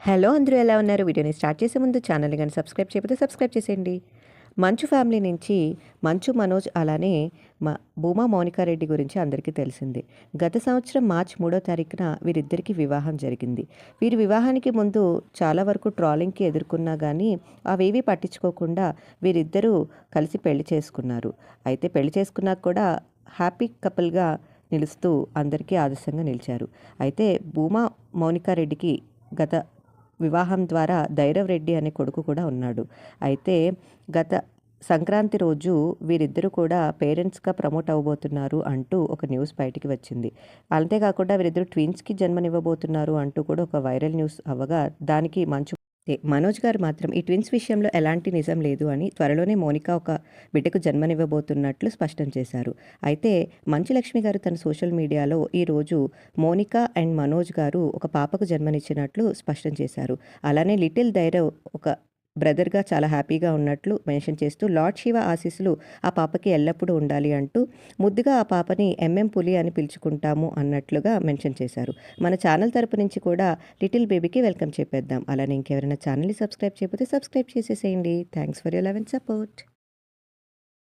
Hello అందరూ ఎలా ఉన్నారు? వీడియోని స్టార్ట్ చేసే ముందు ఛానల్ని కానీ సబ్స్క్రైబ్ చేయకపోతే సబ్స్క్రైబ్ చేసేయండి. మంచు ఫ్యామిలీ నుంచి మంచు మనోజ్ అలానే మా భూమా మౌనికారెడ్డి గురించి అందరికీ తెలిసిందే. గత సంవత్సరం మార్చి మూడో తారీఖున వీరిద్దరికీ వివాహం జరిగింది. వీరి వివాహానికి ముందు చాలా వరకు ట్రాలింగ్కి ఎదుర్కొన్నా కానీ అవేవి పట్టించుకోకుండా వీరిద్దరూ కలిసి పెళ్ళి చేసుకున్నారు. అయితే పెళ్ళి చేసుకున్నాక కూడా హ్యాపీ కపుల్గా నిలుస్తూ అందరికీ ఆదర్శంగా నిలిచారు. అయితే భూమా మౌనికారెడ్డికి గత వివాహం ద్వారా ధైరవ్ రెడ్డి అనే కొడుకు కూడా ఉన్నాడు. అయితే గత సంక్రాంతి రోజు వీరిద్దరూ కూడా పేరెంట్స్గా ప్రమోట్ అవ్వబోతున్నారు అంటూ ఒక న్యూస్ బయటికి వచ్చింది. అంతేకాకుండా వీరిద్దరు ట్విన్స్కి జన్మనివ్వబోతున్నారు అంటూ కూడా ఒక వైరల్ న్యూస్ అవ్వగా దానికి మంచు మనోజ్ గారు మాత్రం ఈ ట్విన్స్ విషయంలో ఎలాంటి నిజం లేదు అని త్వరలోనే మోనికా ఒక బిడ్డకు జన్మనివ్వబోతున్నట్లు స్పష్టం చేశారు. అయితే మంచు లక్ష్మి గారు తన సోషల్ మీడియాలో ఈరోజు మోనికా అండ్ మనోజ్ గారు ఒక పాపకు జన్మనిచ్చినట్లు స్పష్టం చేశారు. అలానే లిటిల్ ధైరవ్ ఒక బ్రదర్గా చాలా హ్యాపీగా ఉన్నట్లు మెన్షన్ చేస్తూ లార్డ్ శివ ఆశీస్సులు ఆ పాపకి ఎల్లప్పుడూ ఉండాలి అంటూ ముద్దుగా ఆ పాపని ఎంఎం పులి అని పిలుచుకుంటాము అన్నట్లుగా మెన్షన్ చేశారు. మన ఛానల్ తరపు నుంచి కూడా లిటిల్ బేబీకి వెల్కమ్ చెప్పేద్దాం. అలానే ఇంకెవరైనా ఛానల్ని సబ్స్క్రైబ్ చేయకపోతే సబ్స్క్రైబ్ చేసేసేయండి. Thanks for your love and support.